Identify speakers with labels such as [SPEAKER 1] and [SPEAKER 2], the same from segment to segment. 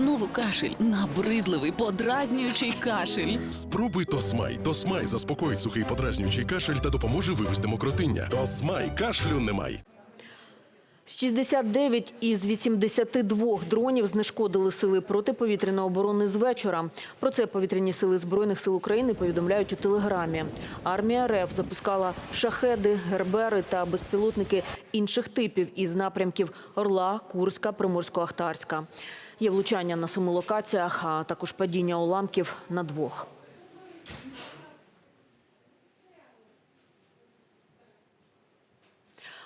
[SPEAKER 1] Знову кашель, набридливий, подразнюючий кашель.
[SPEAKER 2] Спробуй Тосмай. Тосмай заспокоїть сухий подразнюючий кашель та допоможе вивести мокротиння. Тосмай кашлю немає.
[SPEAKER 3] 69 із 82 дронів знешкодили сили протиповітряної оборони з вечора. Про це повітряні сили збройних сил України повідомляють у телеграмі. Армія РФ запускала шахеди, гербери та безпілотники інших типів із напрямків Орла, Курська, Приморсько-Ахтарська. Є влучання на семи локаціях, а також падіння уламків на двох.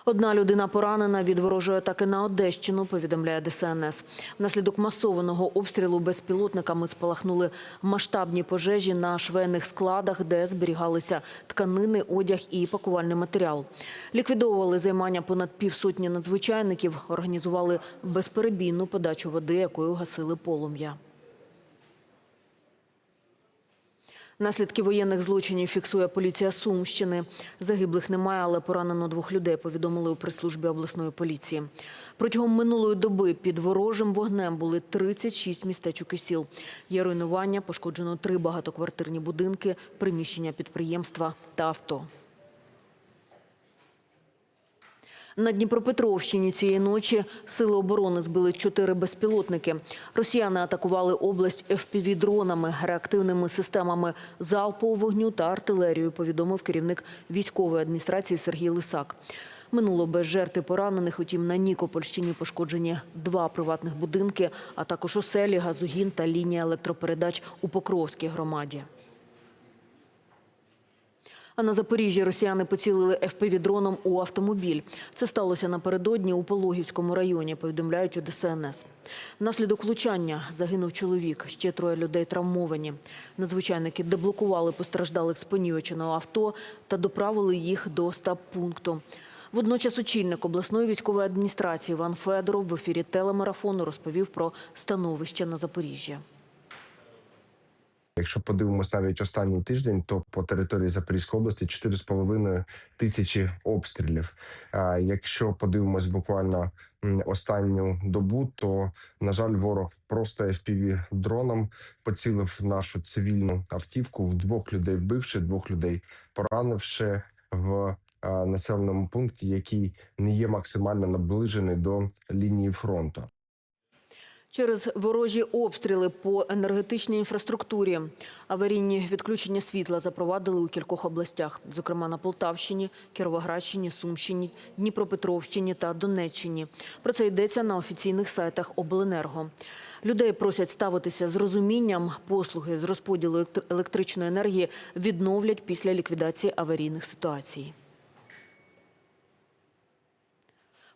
[SPEAKER 3] Одна людина поранена від ворожої атаки на Одещину, повідомляє ДСНС. Внаслідок масованого обстрілу безпілотниками спалахнули масштабні пожежі на швейних складах, де зберігалися тканини, одяг і пакувальний матеріал. Ліквідовували займання понад півсотні надзвичайників, організували безперебійну подачу води, якою гасили полум'я. Наслідки воєнних злочинів фіксує поліція Сумщини. Загиблих немає, але поранено двох людей, повідомили у прес-службі обласної поліції. Протягом минулої доби під ворожим вогнем були 36 містечок і сіл. Є руйнування, пошкоджено три багатоквартирні будинки, приміщення підприємства та авто. На Дніпропетровщині цієї ночі сили оборони збили чотири безпілотники. Росіяни атакували область FPV-дронами, реактивними системами залпового вогню та артилерією, повідомив керівник військової адміністрації Сергій Лисак. Минуло без жертв і поранених, утім на Нікопольщині пошкоджені два приватних будинки, а також оселі, газогін та лінія електропередач у Покровській громаді. А на Запоріжжі росіяни поцілили ФПВ-дроном у автомобіль. Це сталося напередодні у Пологівському районі, повідомляють у ДСНС. Внаслідок влучання загинув чоловік, ще троє людей травмовані. Надзвичайники деблокували постраждалих з понівеченого авто та доправили їх до стаб-пункту. Водночас очільник обласної військової адміністрації Іван Федоров в ефірі телемарафону розповів про становище на Запоріжжі.
[SPEAKER 4] Якщо подивимось навіть останній тиждень, то по території Запорізької області 4,5 тисячі обстрілів. А якщо подивимось буквально останню добу, то на жаль, ворог просто fpv дроном поцілив нашу цивільну автівку. В двох людей вбивши, двох людей поранивши в населеному пункті, який не є максимально наближений до лінії фронту.
[SPEAKER 3] Через ворожі обстріли по енергетичній інфраструктурі аварійні відключення світла запровадили у кількох областях, зокрема на Полтавщині, Кіровоградщині, Сумщині, Дніпропетровщині та Донеччині. Про це йдеться на офіційних сайтах Обленерго. Людей просять ставитися з розумінням. Послуги з розподілу електр- електричної енергії відновлять після ліквідації аварійних ситуацій.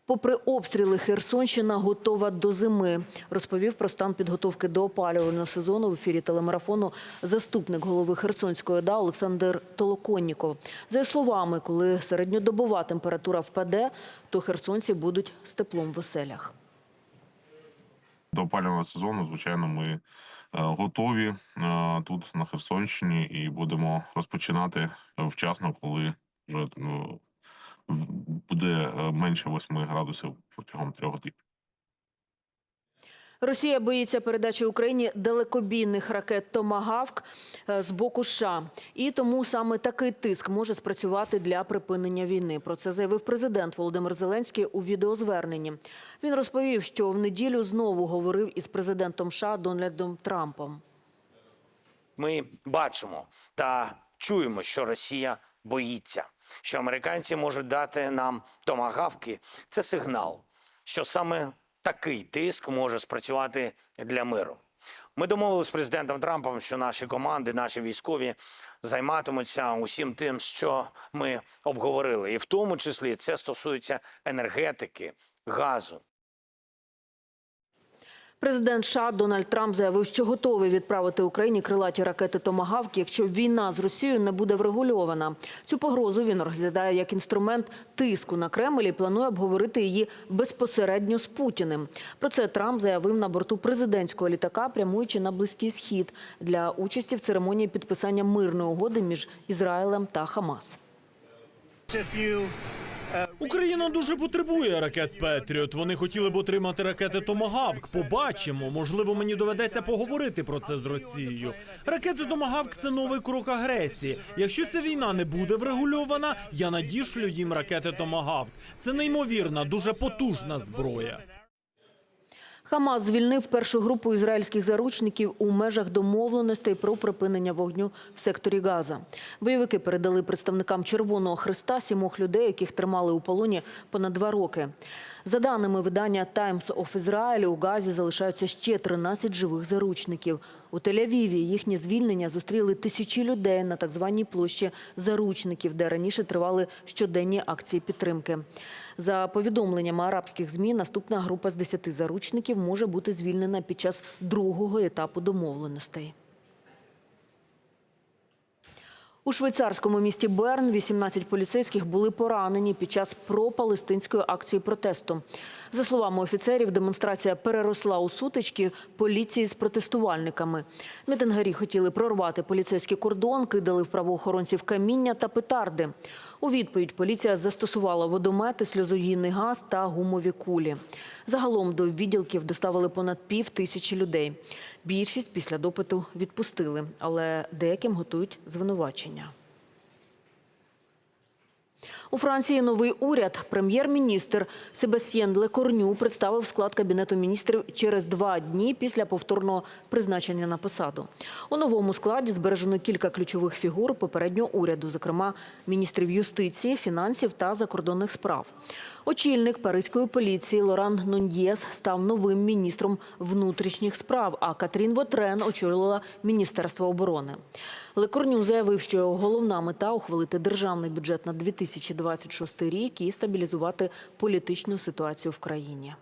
[SPEAKER 3] Попри обстріли, Херсонщина готова до зими, розповів про стан підготовки до опалювального сезону в ефірі телемарафону заступник голови Херсонської ОДА Олександр Толоконніков. За словами, коли середньодобова температура впаде, то херсонці будуть з теплом в оселях.
[SPEAKER 5] До опалювального сезону, звичайно, ми е, готові е, тут на Херсонщині і будемо розпочинати вчасно, коли вже ну, буде е, менше 8 градусів протягом трьох діб.
[SPEAKER 3] Росія боїться передачі Україні далекобійних ракет «Томагавк» е, з боку США. І тому саме такий тиск може спрацювати для припинення війни. Про це заявив президент Володимир Зеленський у відеозверненні. Він розповів, що в неділю знову говорив із президентом США Дональдом Трампом.
[SPEAKER 6] ми бачимо та чуємо, що Росія боїться, що американці можуть дати нам томагавки. Це сигнал, що саме такий тиск може спрацювати для миру. Ми домовилися з президентом Трампом, що наші команди, наші військові займатимуться усім тим, що ми обговорили, і в тому числі це стосується енергетики, газу.
[SPEAKER 3] Президент США Дональд Трамп заявив, що готовий відправити Україні крилаті ракети «Томагавк», якщо війна з Росією не буде врегульована. Цю погрозу він розглядає як інструмент тиску на Кремль і планує обговорити її безпосередньо з Путіним. Про це Трамп заявив на борту президентського літака, прямуючи на Близький Схід для участі в церемонії підписання мирної угоди між Ізраїлем та Хамас.
[SPEAKER 7] Україна дуже потребує ракет Петріот. Вони хотіли б отримати ракети Томагавк. Побачимо. Можливо, мені доведеться поговорити про це з Росією. Ракети Томагавк це новий крок агресії. Якщо ця війна не буде врегульована, я надішлю їм ракети Томагавк. Це неймовірна, дуже потужна зброя.
[SPEAKER 3] Хамас звільнив першу групу ізраїльських заручників у межах домовленостей про припинення вогню в секторі Газа. Бойовики передали представникам Червоного Христа сімох людей, яких тримали у полоні понад два роки. За даними видання Times of Israel, у Газі залишаються ще 13 живих заручників. У Тель-Авіві їхнє звільнення зустріли тисячі людей на так званій площі заручників, де раніше тривали щоденні акції підтримки. За повідомленнями арабських змі, наступна група з 10 заручників може бути звільнена під час другого етапу домовленостей. У швейцарському місті Берн 18 поліцейських були поранені під час пропалестинської акції протесту. За словами офіцерів, демонстрація переросла у сутички поліції з протестувальниками. Мітингарі хотіли прорвати поліцейський кордон, кидали в правоохоронців каміння та петарди. У відповідь поліція застосувала водомети, сльозогінний газ та гумові кулі. Загалом до відділків доставили понад пів тисячі людей. Більшість після допиту відпустили, але деяким готують звинувачення. У Франції новий уряд. Прем'єр-міністр Себастьєн Лекорню представив склад кабінету міністрів через два дні після повторного призначення на посаду. У новому складі збережено кілька ключових фігур попереднього уряду, зокрема міністрів юстиції, фінансів та закордонних справ. Очільник паризької поліції Лоран Нуньєс став новим міністром внутрішніх справ, а Катрін Вотрен очолила Міністерство оборони. Лекорню заявив, що його головна мета – ухвалити державний бюджет на 2026 рік і стабілізувати політичну ситуацію в країні.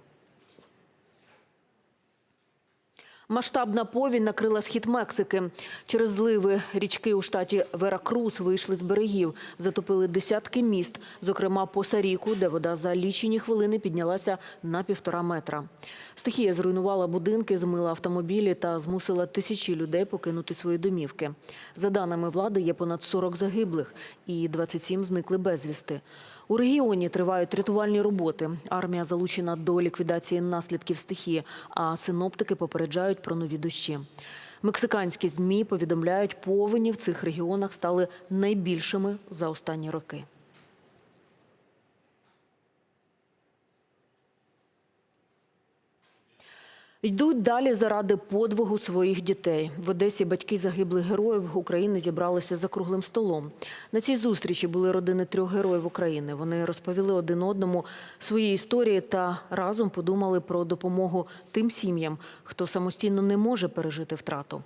[SPEAKER 3] Масштабна повінь накрила схід Мексики. Через зливи річки у штаті Веракрус вийшли з берегів, затопили десятки міст, зокрема Посаріку, де вода за лічені хвилини піднялася на півтора метра. Стихія зруйнувала будинки, змила автомобілі та змусила тисячі людей покинути свої домівки. За даними влади, є понад 40 загиблих і 27 зникли безвісти. У регіоні тривають рятувальні роботи. Армія залучена до ліквідації наслідків стихії, а синоптики попереджають про нові дощі. Мексиканські ЗМІ повідомляють, повені в цих регіонах стали найбільшими за останні роки. Йдуть далі заради подвигу своїх дітей. В Одесі батьки загиблих героїв України зібралися за круглим столом. На цій зустрічі були родини трьох героїв України. Вони розповіли один одному свої історії та разом подумали про допомогу тим сім'ям, хто самостійно не може пережити втрату.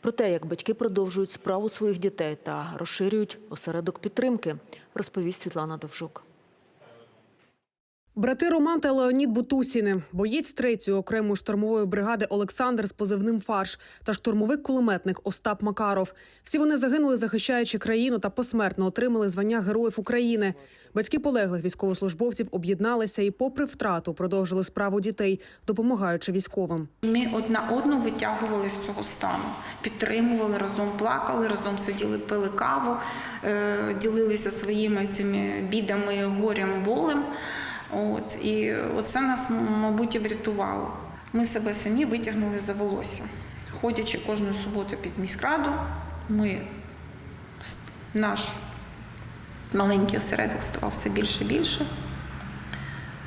[SPEAKER 3] Про те, як батьки продовжують справу своїх дітей та розширюють осередок підтримки, розповість Світлана Довжук.
[SPEAKER 8] Брати Роман та Леонід Бутусіни, боєць 3-ї окремої штурмової бригади Олександр з позивним Фарш та штурмовик-кулеметник Остап Макаров. Всі вони загинули, захищаючи країну та посмертно отримали звання Героїв України. Батьки полеглих військовослужбовців об'єдналися і, попри втрату, продовжили справу дітей, допомагаючи військовим.
[SPEAKER 9] Ми одна одну витягували з цього стану, підтримували разом, плакали, разом сиділи, пили каву, е, ділилися своїми цими бідами, горем, болем. От і оце нас, мабуть, і врятувало. Ми себе самі витягнули за волосся. Ходячи кожну суботу під міськраду, ми наш маленький осередок ставав все більше і більше.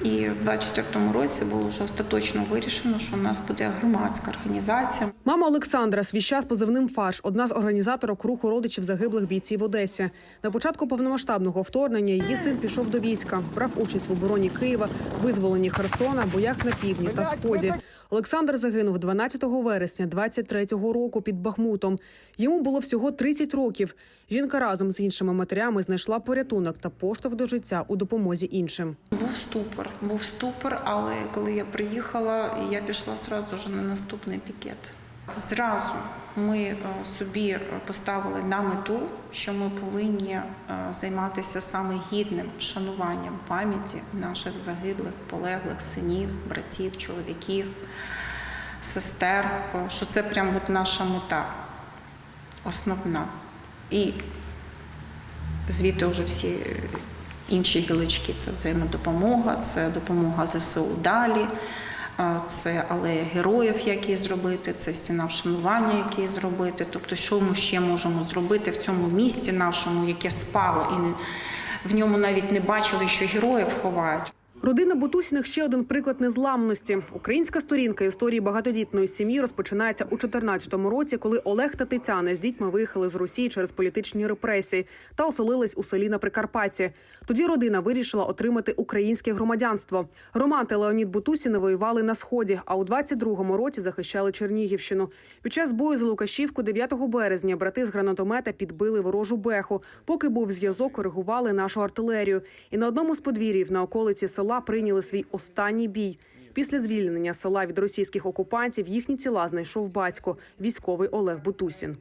[SPEAKER 9] І в 24-му році було вже остаточно вирішено, що у нас буде громадська організація.
[SPEAKER 8] Мама Олександра свіща з позивним Фарш, одна з організаторок руху родичів загиблих бійців в Одесі. На початку повномасштабного вторгнення її син пішов до війська, брав участь в обороні Києва, визволенні Херсона, боях на півдні та сході. Олександр загинув 12 вересня 23-го року під Бахмутом. Йому було всього 30 років. Жінка разом з іншими матерями знайшла порятунок та поштовх до життя у допомозі іншим.
[SPEAKER 9] Був ступор, був ступор, але коли я приїхала, я пішла одразу ж на наступний пікет. Зразу ми е, собі поставили на мету, що ми повинні е, займатися саме гідним вшануванням пам'яті наших загиблих, полеглих синів, братів, чоловіків, сестер. е, Що це прямо от наша мета основна. І звідти вже всі інші гілочки це взаємодопомога, це допомога ЗСУ далі. Це алея героїв, які зробити, це стіна вшанування, які зробити. Тобто, що ми ще можемо зробити в цьому місті нашому, яке спало, і в ньому навіть не бачили, що героїв ховають.
[SPEAKER 8] Родина Бутусіних ще один приклад незламності. Українська сторінка історії багатодітної сім'ї розпочинається у 2014 році, коли Олег та Тетяна з дітьми виїхали з Росії через політичні репресії та оселились у селі на Прикарпатті. Тоді родина вирішила отримати українське громадянство. Роман та Леонід Бутусіни воювали на сході, а у 22-му році захищали Чернігівщину. Під час бою за Лукашівку 9 березня брати з гранатомета підбили ворожу беху. Поки був зв'язок, коригували нашу артилерію. І на одному з подвір'їв на околиці села прийняли свій останній бій. Після звільнення села від російських окупантів їхні тіла знайшов батько, військовий Олег Бутусін.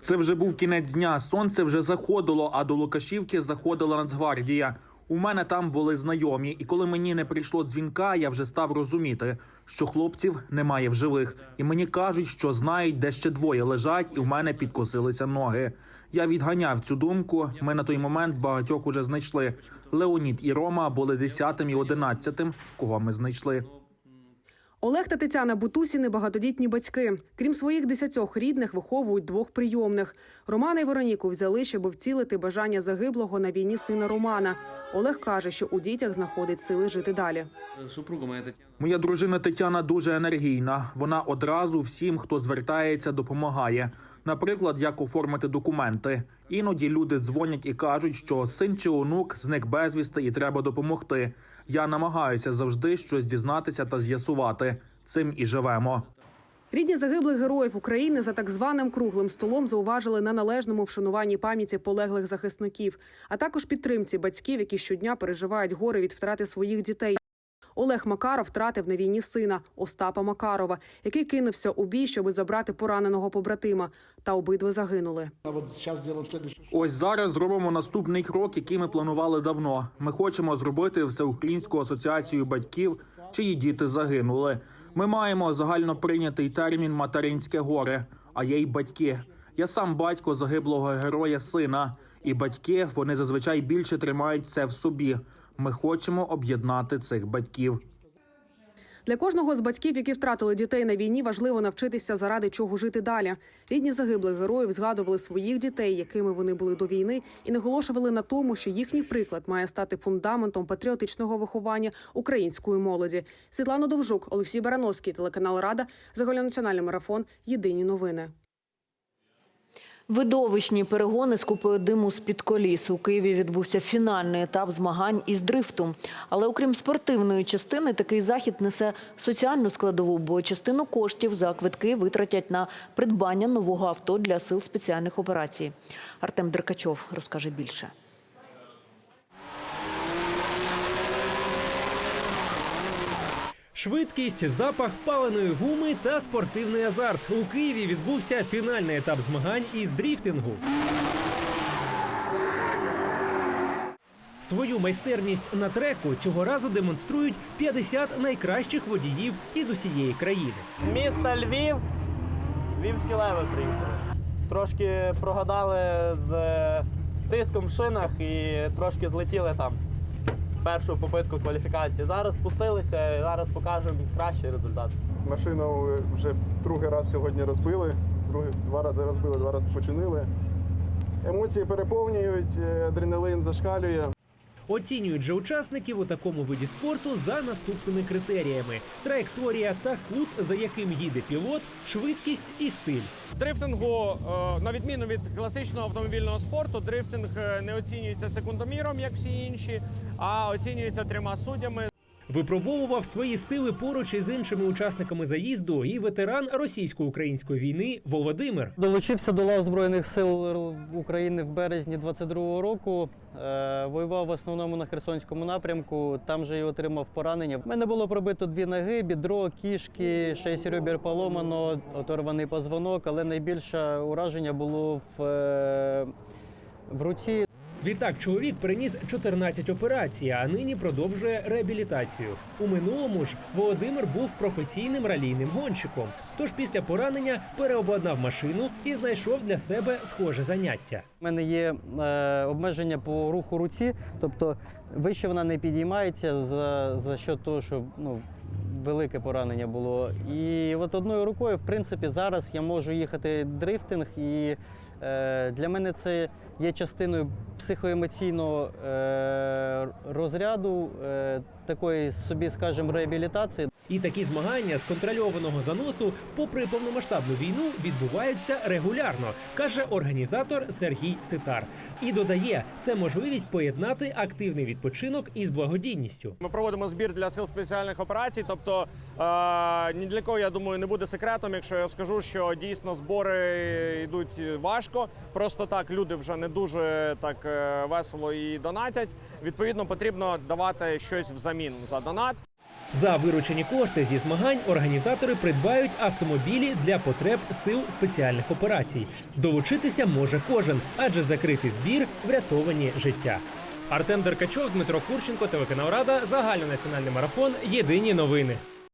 [SPEAKER 10] Це вже був кінець дня. Сонце вже заходило, а до Лукашівки заходила Нацгвардія. У мене там були знайомі, і коли мені не прийшло дзвінка, я вже став розуміти, що хлопців немає в живих. І мені кажуть, що знають, де ще двоє лежать, і в мене підкосилися ноги. Я відганяв цю думку. Ми на той момент багатьох уже знайшли. Леонід і Рома були десятим і одинадцятим, кого ми знайшли.
[SPEAKER 8] Олег та Тетяна Бутусіни багатодітні батьки. Крім своїх десятьох рідних, виховують двох прийомних. Романа і Вероніку взяли, щоб вцілити бажання загиблого на війні сина Романа. Олег каже, що у дітях знаходить сили жити далі.
[SPEAKER 10] Моя дружина Тетяна дуже енергійна. Вона одразу всім, хто звертається, допомагає. Наприклад, як оформити документи. Іноді люди дзвонять і кажуть, що син чи онук зник безвісти і треба допомогти. Я намагаюся завжди щось дізнатися та з'ясувати. Цим і живемо.
[SPEAKER 8] Рідні загиблих героїв України за так званим круглим столом зауважили на належному вшануванні пам'яті полеглих захисників, а також підтримці батьків, які щодня переживають горе від втрати своїх дітей. Олег Макаров втратив на війні сина Остапа Макарова, який кинувся у бій, щоби забрати пораненого побратима. Та обидва загинули.
[SPEAKER 10] Ось зараз зробимо наступний крок, який ми планували давно. Ми хочемо зробити всеукраїнську асоціацію батьків, чиї діти загинули. Ми маємо загально прийнятий термін материнське горе, а є й батьки. Я сам батько загиблого героя сина, і батьки вони зазвичай більше тримають це в собі. Ми хочемо об'єднати цих батьків.
[SPEAKER 8] Для кожного з батьків, які втратили дітей на війні, важливо навчитися заради чого жити далі. Рідні загиблих героїв згадували своїх дітей, якими вони були до війни, і наголошували на тому, що їхній приклад має стати фундаментом патріотичного виховання української молоді. Світлана Довжук, Олексій Барановський, телеканал Рада, загальнонаціональний марафон. Єдині новини.
[SPEAKER 3] Видовищні перегони з купою диму з-під коліс. У Києві відбувся фінальний етап змагань із дрифту. Але окрім спортивної частини, такий захід несе соціальну складову, бо частину коштів за квитки витратять на придбання нового авто для сил спеціальних операцій. Артем Деркачов розкаже більше.
[SPEAKER 11] Швидкість, запах паленої гуми та спортивний азарт. У Києві відбувся фінальний етап змагань із дріфтингу. Свою майстерність на треку цього разу демонструють 50 найкращих водіїв із усієї країни.
[SPEAKER 12] Місто Львів, Львівські леви приїхали. Трошки прогадали з е, тиском в шинах і трошки злетіли там першу попитку кваліфікації. Зараз спустилися зараз покажемо кращий результат.
[SPEAKER 13] Машину вже другий раз сьогодні розбили. Другий, два рази розбили, два рази починили. Емоції переповнюють, е, адреналин зашкалює.
[SPEAKER 11] Оцінюють же учасників у такому виді спорту за наступними критеріями: траєкторія та кут, за яким їде пілот, швидкість і стиль.
[SPEAKER 12] Дрифтингу, е, на відміну від класичного автомобільного спорту, дрифтинг е, не оцінюється секундоміром, як всі інші, а оцінюється трьома суддями.
[SPEAKER 11] Випробовував свої сили поруч із іншими учасниками заїзду і ветеран російсько-української війни Володимир.
[SPEAKER 12] Долучився до лав Збройних сил України в березні 22-го року. Е, Воював в основному на Херсонському напрямку. Там же і отримав поранення. У мене було пробито дві ноги, бідро, кішки, шість ребер поломано, оторваний позвонок, але найбільше ураження було в, е, в руці.
[SPEAKER 11] Відтак, чоловік переніс 14 операцій, а нині продовжує реабілітацію. У минулому ж Володимир був професійним ралійним гонщиком. Тож після поранення переобладнав машину і знайшов для себе схоже заняття.
[SPEAKER 12] У мене є е, обмеження по руху руці, тобто вище вона не підіймається за, за що того, що ну, велике поранення було. І от одною рукою, в принципі, зараз я можу їхати дрифтинг, і для мене це є частиною психоемоційного е, розряду, е, такої собі, скажімо, реабілітації.
[SPEAKER 11] І такі змагання з контрольованого заносу, попри повномасштабну війну, відбуваються регулярно, каже організатор Сергій Ситар. І додає, це можливість поєднати активний відпочинок із благодійністю.
[SPEAKER 12] Ми проводимо збір для сил спеціальних операцій. Тобто е, ні для кого, я думаю, не буде секретом, якщо я скажу, що дійсно збори йдуть важко. Просто так люди вже не дуже так е, весело і донатять. Відповідно, потрібно давати щось взамін за донат.
[SPEAKER 11] За виручені кошти зі змагань організатори придбають автомобілі для потреб сил спеціальних операцій. Долучитися може кожен, адже закритий збір врятовані життя. Артем Деркачов, Дмитро Курченко, телеканал Рада, загальнонаціональний марафон. Єдині новини.